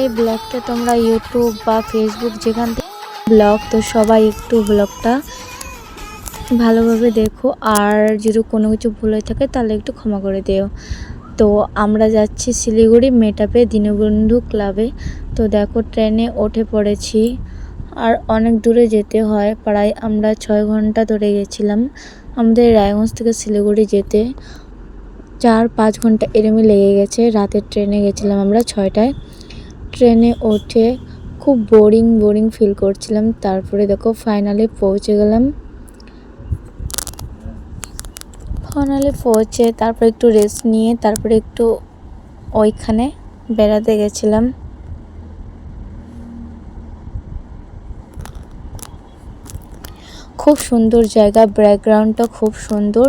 এই ব্লগটা তোমরা ইউটিউব বা ফেসবুক যেখান থেকে ব্লগ, তো সবাই একটু ব্লগটা ভালোভাবে দেখো। আর যদি কোনো কিছু ভুল হয়ে থাকে, তাহলে একটু ক্ষমা করে দিও। তো আমরা যাচ্ছি শিলিগুড়ি মেটাপে দীনবন্ধু ক্লাবে তো দেখো, ট্রেনে উঠে পড়েছি। আর অনেক দূরে যেতে হয়। প্রায় আমরা ছয় ঘণ্টা ধরে গেছিলাম আমাদের রায়গঞ্জ থেকে শিলিগুড়ি যেতে। চার পাঁচ ঘণ্টা এরমই লেগে গেছে। রাতের ট্রেনে গেছিলাম আমরা ছয়টায়। ট্রেনে উঠে খুব বোরিং বোরিং ফিল করছিলাম। তারপরে দেখো ফাইনালি পৌঁছে গেলাম। ফাইনালি পৌঁছে তারপর একটু রেস্ট নিয়ে তারপরে একটু ওইখানে বেড়াতে গেছিলাম। খুব সুন্দর জায়গা ব্যাকগ্রাউন্ডটা খুব সুন্দর।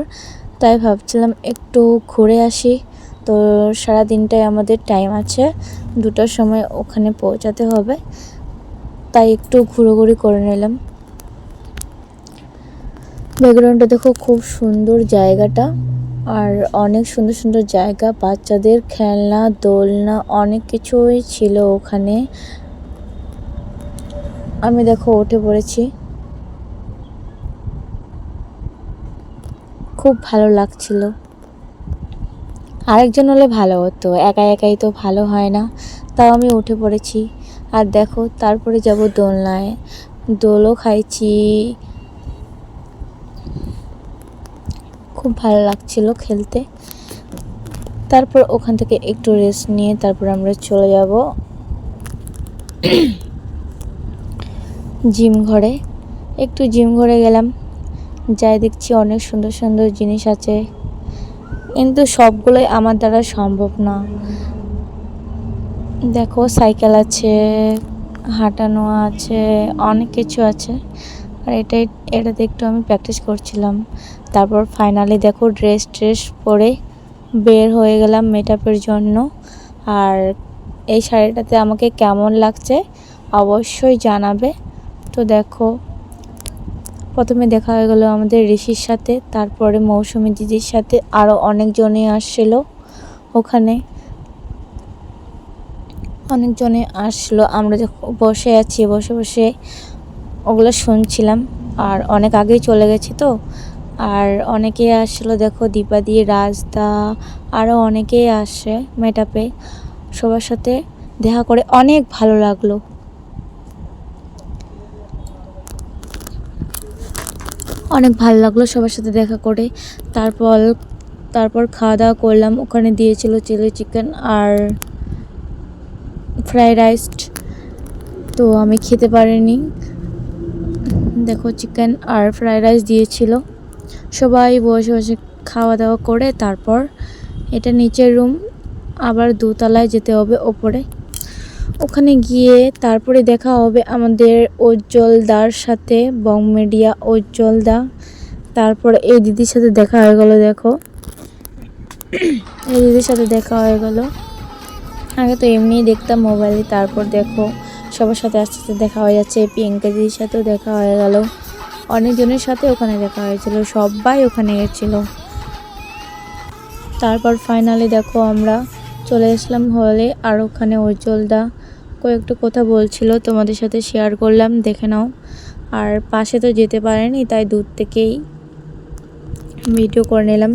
তাই ভাবছিলাম একটু ঘুরে আসি। তো সারা দিনটাই আমাদের টাইম আছে। দুটার সময় ওখানে পৌঁছাতে হবে। তাই একটু ঘুরোঘুরি করে নিলাম। ব্যাকগ্রাউন্ডটা দেখো খুব সুন্দর জায়গাটা। আর অনেক সুন্দর সুন্দর জায়গা। বাচ্চাদের খেলনা, দোলনা অনেক কিছুই ছিল ওখানে। আমি দেখো উঠে পড়েছি। খুব ভালো লাগছিল। আরেকজন হলে ভালো হতো একা একাই তো ভালো হয় না, তাও আমি উঠে পড়েছি। আর দেখো, তারপরে যাব দোলনায়। দোলও খাইছি। খুব ভালো লাগছিল খেলতে। তারপর ওখান থেকে একটু রেস্ট নিয়ে তারপর আমরা চলে যাব জিম ঘরে। একটু জিম ঘরে গেলাম। যাই দেখছি অনেক সুন্দর সুন্দর জিনিস আছে। কিন্তু সবগুলোই আমার দ্বারা সম্ভব না। দেখো, সাইকেল আছে, হাঁটানো আছে, অনেক কিছু আছে। আর এটাই এটাতে একটু আমি প্র্যাকটিস করছিলাম। তারপর ফাইনালি দেখো ড্রেস ট্রেস পরে বের হয়ে গেলাম মেকআপের জন্য। আর এই শাড়িটাতে আমাকে কেমন লাগছে অবশ্যই জানাবে। তো দেখো প্রথমে দেখা হয়ে গেলো আমাদের ঋষির সাথে, তারপরে মৌসুমী দিদির সাথে আরও অনেকজনই আসছিল ওখানে। অনেকজনে আসলো আমরা বসে আছি, বসে বসে ওগুলো শুনছিলাম। আর অনেক আগেই চলে গেছি তো। আর অনেকেই আসলো দেখো দীপাদি রাজদা আরও অনেকেই আসে মেটাপে। সবার সাথে দেখা করে অনেক ভালো লাগল। অনেক ভালো লাগল সবার সাথে দেখা করে। তারপর তারপর খাওয়া দাওয়া করলাম। ওখানে দিয়েছিল চিলি চিকেন আর ফ্রাইড রাইস। তো আমি খেতে পারিনি। দেখো, চিকেন আর ফ্রাইড রাইস দিয়েছিল। সবাই বসে বসে খাওয়া দাওয়া করে, তারপর এটা নিচের রুম। আবার দোতলায় যেতে হবে, ওপরে। ওখানে গিয়ে তারপরে দেখা হবে আমাদের উজ্জ্বলদার সাথে, বং মিডিয়া উজ্জ্বলদা তারপরে এই দিদির সাথে দেখা হয়ে গেল, দেখো। এই দিদির সাথে দেখা হয়ে গেল। আগে তো এমনিই দেখতাম মোবাইলে, তারপর দেখো সবার সাথে আস্তে আস্তে দেখা হয়ে যাচ্ছে। প্রিয়াঙ্কা দিদির সাথেও দেখা হয়ে গেল। অনেকজনের সাথে ওখানে দেখা হয়েছিল, সবাই ওখানে গেছিল। তারপর ফাইনালি দেখো আমরা চলে আসলাম হলে আর ওখানে উজ্জ্বলদা কয়েকটা কথা বলছিল, তোমাদের সাথে শেয়ার করলাম, দেখে নাও। আর পাশে তো যেতে পারেনি, তাই দূর থেকেই ভিডিও করে নিলাম।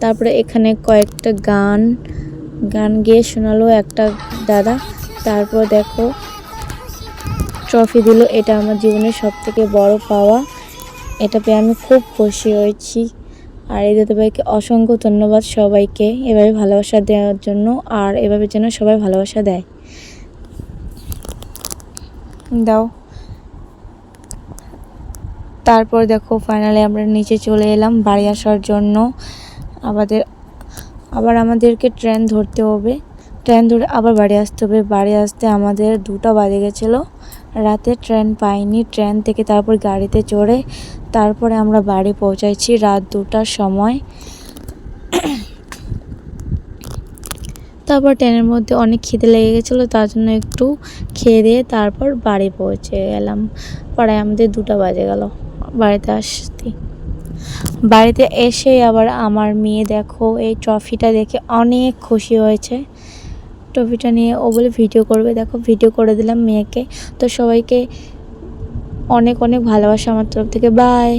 তারপরে এখানে কয়েকটা গান গান গেয়ে শোনালো একটা দাদা। তারপর দেখো ট্রফি দিল, এটা আমার জীবনের সব থেকে বড় পাওয়া। এটা পেয়ে আমি খুব খুশি হয়েছি। আর এই দাদাভাইকে অসংখ্য ধন্যবাদ সবাইকে এভাবে ভালোবাসা দেওয়ার জন্য, আর এভাবে যেন সবাই ভালোবাসা দেয়। দাও। তারপর দেখো ফাইনালি আমরা নিচে চলে এলাম, বাড়ি আসার জন্য। আমাদের, আবার আমাদেরকে ট্রেন ধরতে হবে। ট্রেন ধরে আবার বাড়ি আসতে হবে। বাড়ি আসতে আমাদের দুটো বাজে গেছিল। রাতে ট্রেন পাইনি। ট্রেন থেকে তারপর গাড়িতে চড়ে তারপরে আমরা বাড়ি পৌঁছাইছি রাত দুটার সময়। তারপর ট্রেনের মধ্যে অনেক খিদে লেগে গেছিল, তার জন্য একটু খেয়ে দিয়ে তারপর বাড়ি পৌঁছে গেলাম। প্রায় আমাদের দুটো বাজে গেল বাড়িতে আসতে। বাড়িতে এসে আবার আমার মেয়ে দেখো, এই ট্রফিটা দেখে অনেক খুশি হয়েছে। ট্রফিটা নিয়ে ও বলে, ভিডিও করবে। দেখো, ভিডিও করে দিলাম মেয়েকে। তো সবাইকে অনেক অনেক ভালোবাসা আমার তরফ থেকে। বাই।